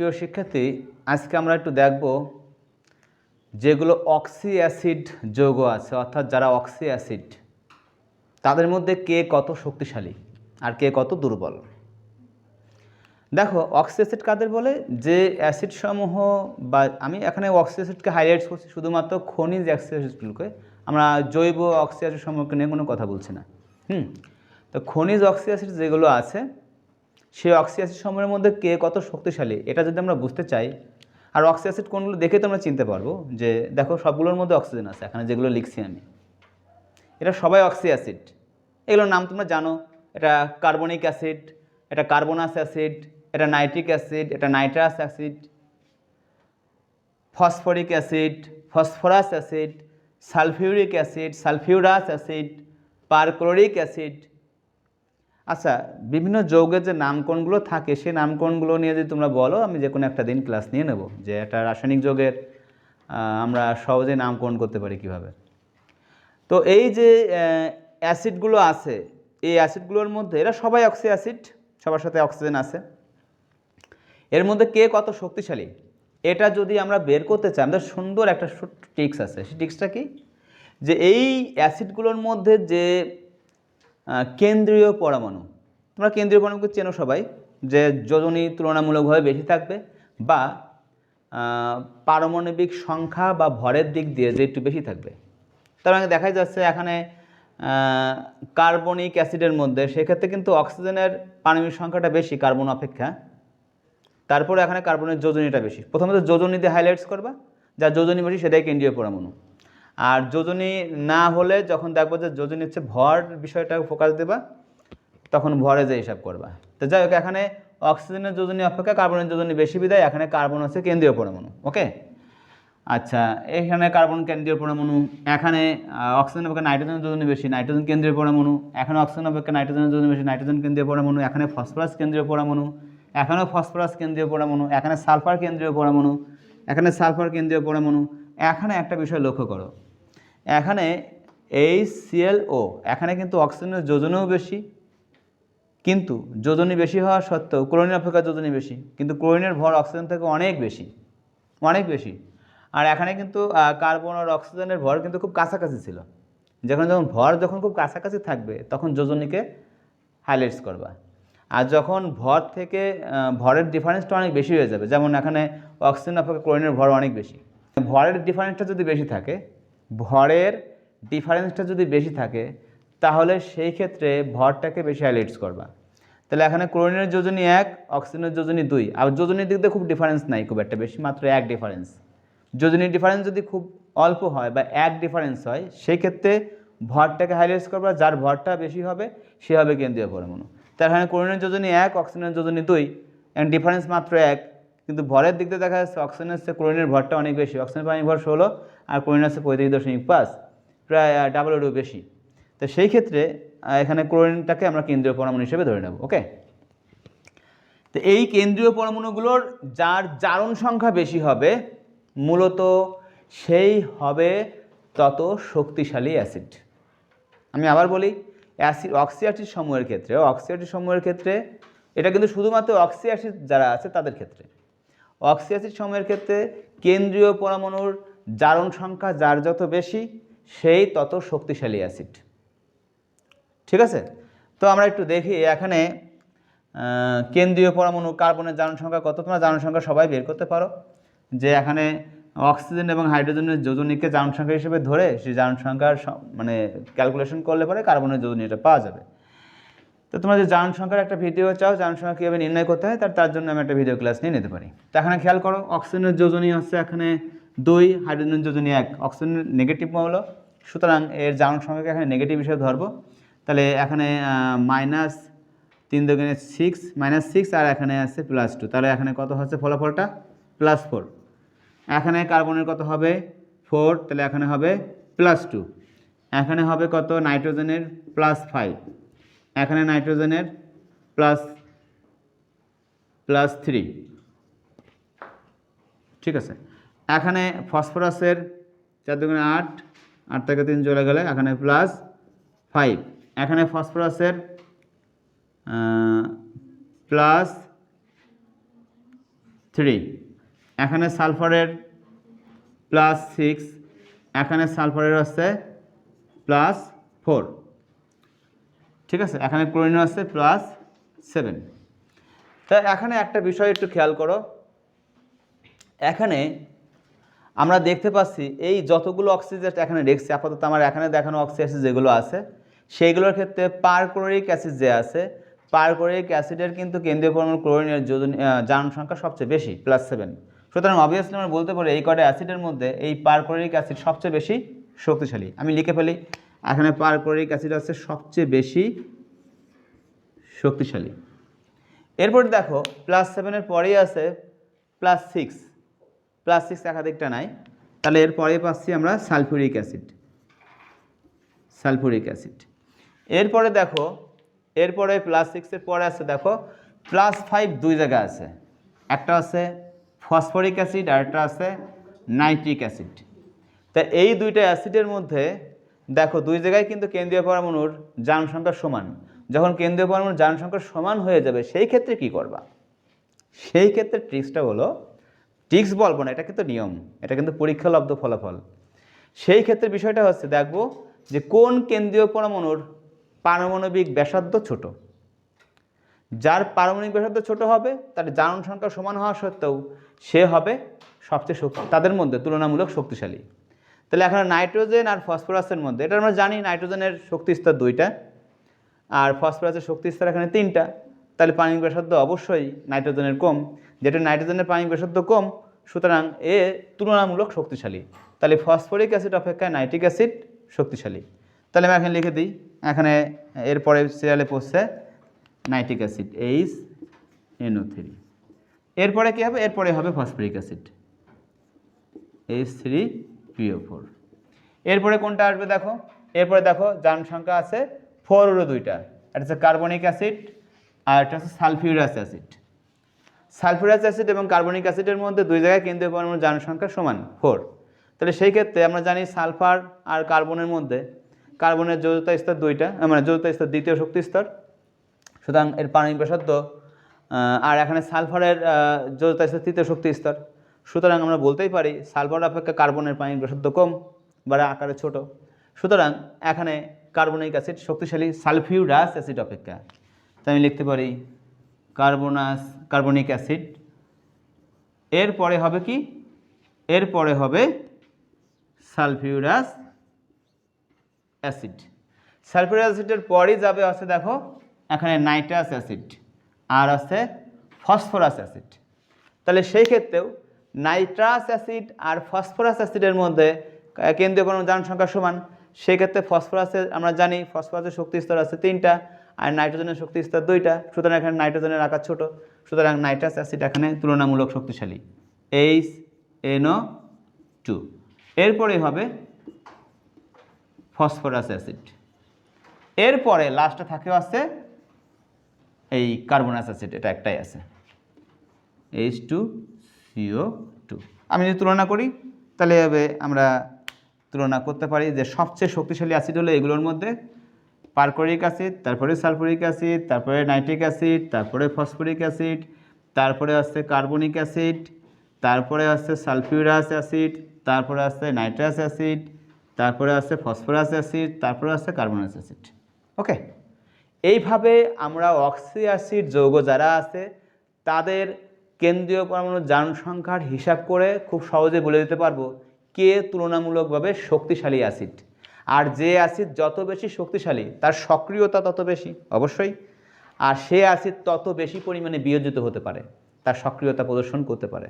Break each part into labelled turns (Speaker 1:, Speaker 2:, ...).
Speaker 1: প্রিয় শিক্ষার্থী, আজকে আমরা একটু দেখব যেগুলো অক্সি অ্যাসিড যৌগ আছে, অর্থাৎ যারা অক্সি অ্যাসিড তাদের মধ্যে কে কত শক্তিশালী আর কে কত দুর্বল? দেখো অক্সি অ্যাসিড কাদের বলে? যে অ্যাসিড সমূহ বা আমি এখানে অক্সি অ্যাসিডকে হাইলাইট করছি শুধুমাত্র খনিজ অক্সি অ্যাসিডগুলোকে আমরা জৈব অক্সি অ্যাসিড সম্পর্কে নিয়ে কোনো কথা বলছি না। হুম? তো খনিজ অক্সি অ্যাসিড যেগুলো আছে সেই অক্সি অ্যাসিড সমূহের মধ্যে কে কত শক্তিশালী, এটা যদি আমরা বুঝতে চাই, আর অক্সি অ্যাসিড কোনগুলো দেখে তো আমরা চিনতে পারব যে দেখো সবগুলোর মধ্যে অক্সিজেন আছে, এখানে যেগুলো লিখছি আমি। এটা সবাই অক্সি অ্যাসিড এগুলোর নাম তোমরা জানো, এটা কার্বনিক অ্যাসিড এটা কার্বনাস অ্যাসিড এটা নাইট্রিক অ্যাসিড এটা nitrous acid phosphoric acid phosphorous acid sulphuric acid sulphurous acid perchloric acid আচ্ছা বিভিন্ন যৌগের যে নামকরণগুলো থাকে, সেই নামকরণগুলো নিয়ে যদি তোমরা বলো, আমি যে কোনো একটা দিন ক্লাস নিয়ে নেব যে একটা রাসায়নিক যৌগের আমরা সহজে নামকরণ করতে পারি কীভাবে। তো এই যে অ্যাসিডগুলো আছে, এই অ্যাসিডগুলোর মধ্যে, এরা সবাই অক্সি অ্যাসিড সবার সাথে অক্সিজেন আছে। এর মধ্যে কে কত শক্তিশালী? এটা যদি আমরা বের করতে চাই, আমাদের সুন্দর একটা টিক্স আছে। সেই টিক্সটা কি? যে এই অ্যাসিডগুলোর মধ্যে যে কেন্দ্রীয় পরমাণু। তোমরা কেন্দ্রীয় পরমাণুকে চেনো সবাই যে যোজনী তুলনামূলকভাবে বেশি থাকবে বা পারমাণবিক সংখ্যা বা ভরের দিক দিয়ে যে একটু বেশি থাকবে। তার মানে দেখা যাচ্ছে এখানে কার্বনিক অ্যাসিডের মধ্যে সেক্ষেত্রে কিন্তু অক্সিজেনের পারমাণবিক সংখ্যাটা বেশি, কার্বন অপেক্ষা। তারপরে এখানে কার্বনের যোজনীটা বেশি। প্রথমত যোজনী দিয়ে হাইলাইটস করবা। যা যোজনী বেশি সেটাই কেন্দ্রীয় পরমাণু। আর যোজনী না হলে যখন দেখব যে যোজনী হচ্ছে ভর বিষয়টা ফোকাস দেবা, তখন ভরে যে হিসাব করবা। তো যাই হোক, এখানে অক্সিজেনের যোজনী অপেক্ষা কার্বনের যোজনী বেশি বিদায়, এখানে কার্বন হচ্ছে কেন্দ্রীয় পরমাণু ওকে আচ্ছা এখানে কার্বন কেন্দ্রীয় পরমাণু, এখানে অক্সিজেন অপেক্ষা নাইট্রোজেনের যোজনী বেশি নাইট্রোজেন কেন্দ্রীয় পরমাণু, এখানে অক্সিজেন অপেক্ষা নাইট্রোজেনের যোজনী বেশি নাইট্রোজেন কেন্দ্রীয় পরমাণু, এখানে ফসফরাস কেন্দ্রীয় পরমাণু, এখানেও ফসফরাস কেন্দ্রীয় পরমাণু, এখানে সালফার কেন্দ্রীয় পরমাণু, এখানে সালফার কেন্দ্রীয় পরমাণু, এখানে একটা বিষয় লক্ষ্য করো। এখানে এই সিএলও এখানে কিন্তু অক্সিজেনের যোজনও বেশি, কিন্তু যোজনী বেশি হওয়া সত্ত্বেও ক্লোরিন অপেক্ষা যোজনী বেশি, কিন্তু ক্লোরিনের ভর অক্সিজেন থেকে অনেক বেশি অনেক বেশি। আর এখানে কিন্তু কার্বন আর অক্সিজেনের ভর কিন্তু খুব কাছাকাছি ছিল। যখন যখন ভর যখন খুব কাছাকাছি থাকবে, তখন যোজনীকে হাইলাইটস করবা। আর যখন ভর থেকে ভরের ডিফারেন্সটা অনেক বেশি হয়ে যাবে, যেমন এখানে অক্সিজেন অপেক্ষা ক্লোরিনের ভর অনেক বেশি। ভরের ডিফারেন্সটা যদি বেশি থাকে ভরের ডিফারেন্সটা যদি বেশি থাকে, তাহলে সেই ক্ষেত্রে ভরটাকে বেশি হাইলাইটস করবা। তাহলে এখানে ক্লোরিনের যোজনী এক অক্সিজেনের যোজনী দুই। আর যোজনীর দিক দিয়ে খুব ডিফারেন্স নাই খুব একটা, বেশি মাত্র এক ডিফারেন্স যোজনীর ডিফারেন্স যদি খুব অল্প হয় বা এক ডিফারেন্স হয়, সেই ক্ষেত্রে ভরটাকে হাইলাইটস করবা, যার ভরটা বেশি হবে, সে হবে কেন্দ্রীয় পরমাণু। তার এখানে ক্লোরিনের যোজনী এক অক্সিজেনের যোজনী দুই এবং ডিফারেন্স মাত্র এক। কিন্তু ভরের দিক দিয়ে দেখা যাচ্ছে অক্সিজেনের চেয়ে ক্লোরিনের ভরটা অনেক বেশি। অক্সিজেন পানি ভর ষোলো আর ক্লোরিনের হচ্ছে পঁয়ত্রিশ দশমিক পাঁচ, প্রায় ডাবল এরও বেশি। তো সেই ক্ষেত্রে এখানে ক্লোরিনটাকে আমরা কেন্দ্রীয় পরমাণু হিসেবে ধরে নেব ওকে তো এই কেন্দ্রীয় পরমাণুগুলোর যার জারণ সংখ্যা বেশি হবে, মূলত সেই হবে তত শক্তিশালী অ্যাসিড। আমি আবার বলি, অ্যাসিড, অক্সিয়াসিড সমূহের ক্ষেত্রে, অক্সিয়াসিড সমূহের ক্ষেত্রে, এটা কিন্তু শুধুমাত্র অক্সিয়াসিড যারা আছে তাদের ক্ষেত্রে। অক্সিয়াসিড সমূহের ক্ষেত্রে কেন্দ্রীয় পরমাণুর জারণ সংখ্যা যার যত বেশি, সেই তত শক্তিশালী অ্যাসিড। ঠিক আছে? তো আমরা একটু দেখি এখানে কেন্দ্রীয় পরমাণু কার্বনের জারণ সংখ্যা কত? তোমরা জারণ সংখ্যা সবাই বের করতে পারো। যে এখানে অক্সিজেন এবং হাইড্রোজেনের যোজনীকে জারণ সংখ্যা হিসেবে ধরে, সেই জারণ সংখ্যার মানে ক্যালকুলেশন করলে পরে কার্বনের যোজনী এটা পাওয়া যাবে। তো তোমরা যে জারণ সংখ্যার একটা ভিডিও চাও জারণ সংখ্যা কীভাবে নির্ণয় করতে হয়, তার তার জন্য আমি একটা ভিডিও ক্লাস নিয়ে নিতে পারি। তো এখানে খেয়াল করো অক্সিজেনের যোজনী হচ্ছে এখানে দুই হাইড্রোজেন যোজনী এক। অক্সিজেনের নেগেটিভ হলো সুতরাং এর জারণ সংখ্যাকে এখানে নেগেটিভ হিসেবে ধরবো। তাহলে এখানে মাইনাস তিন দোকানে সিক্স মাইনাস সিক্স আর এখানে আছে প্লাস টু তাহলে এখানে কত হচ্ছে ফলাফলটা? প্লাস ফোর এখানে কার্বনের কত হবে? ফোর তাহলে এখানে হবে প্লাস টু এখানে হবে কত? নাইট্রোজেনের প্লাস ফাইভ এখানে নাইট্রোজেনের প্লাস প্লাস থ্রি। ঠিক আছে? এখানে ফসফরাসের চার দুগুণে আট আট থেকে তিন চলে গেলে এখানে প্লাস ফাইভ। এখানে ফসফরাসের প্লাস থ্রি। এখানে সালফারের প্লাস সিক্স। এখানে সালফারের আছে প্লাস ফোর। ঠিক আছে? এখানে ক্লোরিন আছে প্লাস সেভেন তা এখানে একটা বিষয় একটু খেয়াল করো। এখানে আমরা দেখতে পাচ্ছি এই যতগুলো অক্সিজেন এখানে দেখছি, আপাতত আমার এখানে দেখানো অক্সিজেন যেগুলো আছে, সেইগুলোর ক্ষেত্রে পার পারক্লোরিক অ্যাসিড যে আছে পার পারক্লোরিক অ্যাসিডের কিন্তু কেন্দ্রীয় পরমাণু ক্লোরিনের জারণ সংখ্যা সবচেয়ে বেশি প্লাস সেভেন সুতরাং অবভিয়াসলি আমরা বলতে পারি এই কটা অ্যাসিডের মধ্যে এই পার পারক্লোরিক অ্যাসিড সবচেয়ে বেশি শক্তিশালী। আমি লিখে ফেলি এখানে পারক্লোরিক অ্যাসিড আছে সবচেয়ে বেশি শক্তিশালী। এরপর দেখো প্লাস সেভেনের পরেই আছে প্লাস সিক্স প্লাস সিক্স একাধিকটা নাই। তাহলে এরপরে পাচ্ছি আমরা সালফিউরিক অ্যাসিড। Sulphuric acid. এরপরে দেখো, এরপরে প্লাস সিক্সের পরে আছে দেখো প্লাস ফাইভ দুই জায়গায় আছে। একটা আছে ফসফরিক অ্যাসিড আর একটা আছে নাইট্রিক অ্যাসিড তা এই দুইটা অ্যাসিডের মধ্যে দেখো দুই জায়গায় কিন্তু কেন্দ্রীয় পরমাণুর যান সংখ্যা সমান। যখন কেন্দ্রীয় পরমাণুর যান সংখ্যা সমান হয়ে যাবে, সেই ক্ষেত্রে কি করবা? সেই ক্ষেত্রে ট্রিক্সটা হলো ট্রিক্স বলব না, এটা কিন্তু নিয়ম, এটা কিন্তু পরীক্ষালব্ধ ফলাফল। সেই ক্ষেত্রে বিষয়টা হচ্ছে, দেখব যে কোন কেন্দ্রীয় পরমাণুর পারমাণবিক ব্যাসার্ধ ছোট। যার পারমাণবিক ব্যাসার্ধ ছোট হবে, তার জারণ সংখ্যা সমান হওয়া সত্ত্বেও সে হবে সবচেয়ে শক্তি, তাদের মধ্যে তুলনামূলক শক্তিশালী। তাহলে এখন নাইট্রোজেন আর ফসফরাসের মধ্যে, এটা আমরা জানি নাইট্রোজেনের শক্তি স্তর দুইটা, আর ফসফরাসের শক্তি স্তর এখানে তিনটা, তাহলে পানির ব্যাসার্ধ অবশ্যই নাইট্রোজেনের কম, যেটা নাইট্রোজেনের পানির ব্যাসার্ধ কম, সুতরাং এ তুলনামূলক শক্তিশালী। তাহলে ফসফরিক অ্যাসিড অপেক্ষায় নাইট্রিক অ্যাসিড শক্তিশালী। তাহলে আমি এখানে লিখে দিই, এখানে এরপরে সিরিয়ালে পড়ছে nitric acid H N O three এরপরে কী হবে? এরপরে হবে phosphoric acid H three P O four এরপরে কোনটা আসবে দেখো? এরপরে দেখো যান সংখ্যা আছে ফোরও দুইটা। একটা হচ্ছে কার্বনিক অ্যাসিড আর একটা হচ্ছে সালফিউরাস অ্যাসিড। সালফিউরাস অ্যাসিড এবং কার্বনিক অ্যাসিডের মধ্যে দুই জায়গায় কেন্দ্রীয় পরমাণুর যান সংখ্যা সমান ফোর তাহলে সেই ক্ষেত্রে আমরা জানি সালফার আর কার্বনের মধ্যে কার্বনের যৌথতা স্তর দুইটা মানে যৌথতা স্তর দ্বিতীয় শক্তি স্তর। সুতরাং এর ব্যাসার্ধ আহ, আর এখানে সালফারের যৌথতা স্তর তৃতীয় শক্তি স্তর। সুতরাং আমরা বলতেই পারি সালফার অপেক্ষা কার্বনের পানির ব্যাসার্ধ কম বা আকারে ছোট। সুতরাং এখানে কার্বনিক অ্যাসিড শক্তিশালী সালফিউরাস অ্যাসিড অপেক্ষা। তাই আমি লিখতে পারি কার্বনাস, কার্বনিক অ্যাসিড। এরপরে হবে কি? এরপরে হবে সালফিউরাস অ্যাসিড। সালফিউরিক অ্যাসিডের পরই যাবে আছে দেখো, এখানে নাইট্রাস অ্যাসিড, আর আছে ফসফরাস অ্যাসিড। তাহলে সেই ক্ষেত্রেও নাইট্রাস অ্যাসিড আর ফসফরাস অ্যাসিডের মধ্যে কেন্দ্রীয় পরমাণু যান সংখ্যা সমান। সেক্ষেত্রে ফসফরাসের আমরা জানি ফসফরাসের শক্তি স্তর আছে তিনটা আর নাইট্রোজেনের শক্তি স্তর দুইটা। সুতরাং এখানে নাইট্রোজেনের আকার ছোট। সুতরাং নাইট্রাস অ্যাসিড এখানে তুলনামূলক শক্তিশালী। এইচ এনও টু এরপরে হবে ফসফরাস অ্যাসিড। এরপরে লাস্টে থাকে আছে এই কার্বনাস অ্যাসিড এটা একটাই আছে। এইচ টু সিও টু আমি যদি তুলনা করি, তাহলে এভাবে আমরা তুলনা করতে পারি যে সবচেয়ে শক্তিশালী অ্যাসিড হলো এগুলোর মধ্যে পারকোরিক অ্যাসিড তারপরে সালফুরিক অ্যাসিড তারপরে নাইট্রিক অ্যাসিড তারপরে ফসফরিক অ্যাসিড তারপরে আসছে কার্বনিক অ্যাসিড তারপরে আসছে সালফিউরাস অ্যাসিড তারপরে আসছে নাইট্রাস অ্যাসিড তারপরে আসছে ফসফরাস অ্যাসিড তারপরে আসছে কার্বনাস অ্যাসিড ওকে এইভাবে আমরা অক্সি অ্যাসিড যৌগ যারা আছে, তাদের কেন্দ্রীয় পরমাণু যান সংখ্যার হিসাব করে খুব সহজে বলে দিতে পারব কে তুলনামূলকভাবে শক্তিশালী অ্যাসিড। আর যে অ্যাসিড যত বেশি শক্তিশালী, তার সক্রিয়তা তত বেশি, অবশ্যই। আর সে অ্যাসিড তত বেশি পরিমাণে বিয়োজিত হতে পারে, তার সক্রিয়তা প্রদর্শন করতে পারে।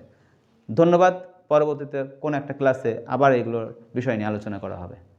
Speaker 1: ধন্যবাদ, পরবর্তীতে কোন একটা ক্লাসে আবার এগুলোর বিষয় নিয়ে আলোচনা করা হবে।